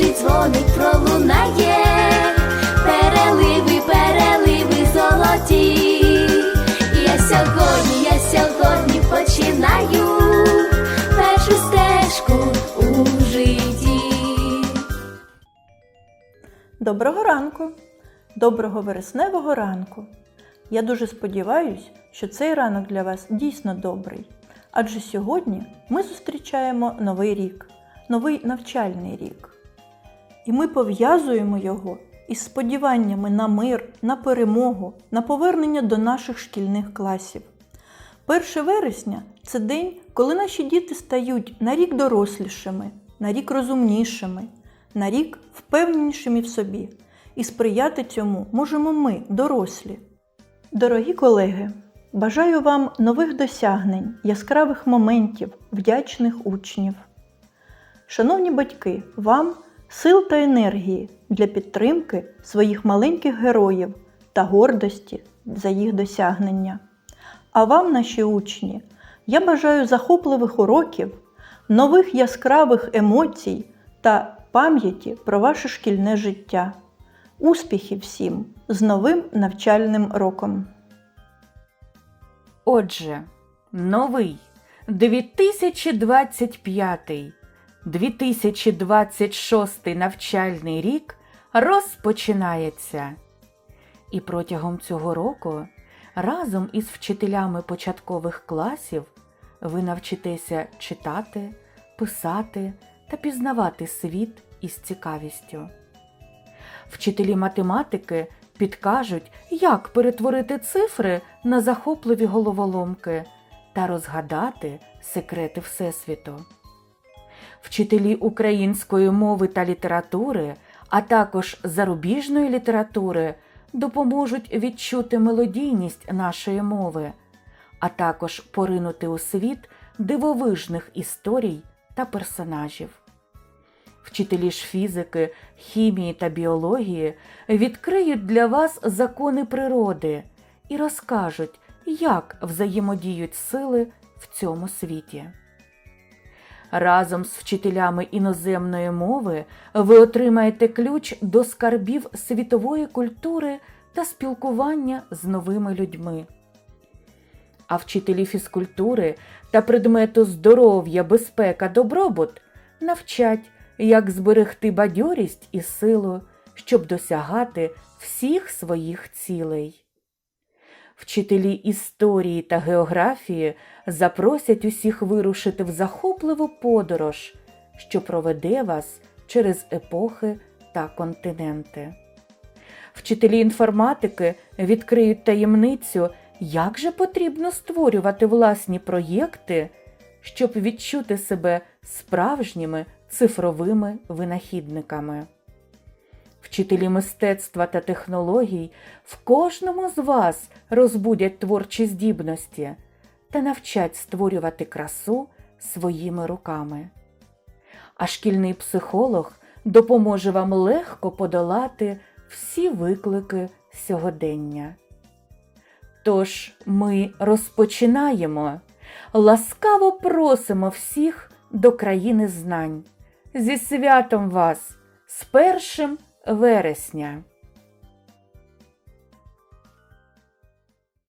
перший дзвоник пролунає, переливи, переливи золоті. Я сьогодні, я сьогодні починаю першу стежку у житті. Доброго ранку, доброго вересневого ранку. Я дуже сподіваюся, що цей ранок для вас дійсно добрий. Адже сьогодні ми зустрічаємо новий рік, новий навчальний рік. І ми пов'язуємо його із сподіваннями на мир, на перемогу, на повернення до наших шкільних класів. 1 вересня це день, коли наші діти стають на рік дорослішими, на рік розумнішими, на рік впевненішими в собі. І сприяти цьому можемо ми, дорослі. Дорогі колеги, бажаю вам нових досягнень, яскравих моментів, вдячних учнів. Шановні батьки, вам сил та енергії для підтримки своїх маленьких героїв та гордості за їх досягнення. А вам, наші учні, я бажаю захопливих уроків, нових яскравих емоцій та пам'яті про ваше шкільне життя. Успіхів всім з новим навчальним роком! Отже, новий 2025-2026 навчальний рік розпочинається. І протягом цього року разом із вчителями початкових класів ви навчитеся читати, писати та пізнавати світ із цікавістю. Вчителі математики підкажуть, як перетворити цифри на захопливі головоломки та розгадати секрети Всесвіту. Вчителі української мови та літератури, а також зарубіжної літератури допоможуть відчути мелодійність нашої мови, а також поринути у світ дивовижних історій та персонажів. Вчителі ж фізики, хімії та біології відкриють для вас закони природи і розкажуть, як взаємодіють сили в цьому світі. Разом з вчителями іноземної мови ви отримаєте ключ до скарбів світової культури та спілкування з новими людьми. А вчителі фізкультури та предмету здоров'я, безпека, добробут навчать, як зберегти бадьорість і силу, щоб досягати всіх своїх цілей. Вчителі історії та географії запросять усіх вирушити в захопливу подорож, що проведе вас через епохи та континенти. Вчителі інформатики відкриють таємницю, як же потрібно створювати власні проєкти, щоб відчути себе справжніми цифровими винахідниками. Вчителі мистецтва та технологій в кожному з вас розбудять творчі здібності та навчать створювати красу своїми руками. А шкільний психолог допоможе вам легко подолати всі виклики сьогодення. Тож ми розпочинаємо. Ласкаво просимо всіх до країни знань. Зі святом вас з першим вересня.